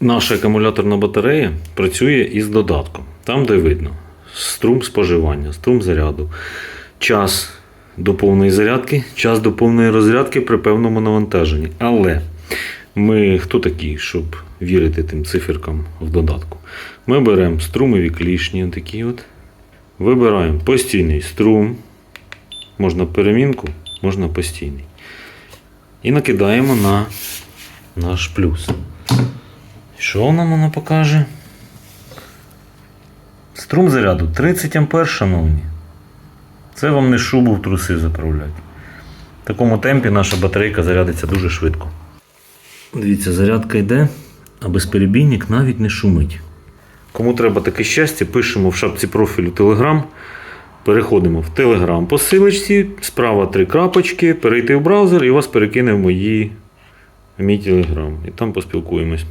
Наша акумуляторна батарея працює із додатком. Там, де видно струм споживання, струм заряду, час до повної зарядки, час до повної розрядки при певному навантаженні. Але ми хто такі, щоб вірити тим циферкам в додатку? Ми беремо струмові клішні, такі от. Вибираємо постійний струм. Можна перемінку, можна постійний. І накидаємо на наш плюс. Що нам воно покаже? Струм заряду 30 ампер, шановні. Це вам не шубу в труси заправляти. В такому темпі наша батарейка зарядиться дуже швидко. Дивіться, зарядка йде, а безперебійник навіть не шумить. Кому треба таке щастя, пишемо в шапці профілю Telegram. Переходимо в Telegram по силочці, справа три крапочки, перейти в браузер і вас перекине в мої в мій Telegram. І там поспілкуємось.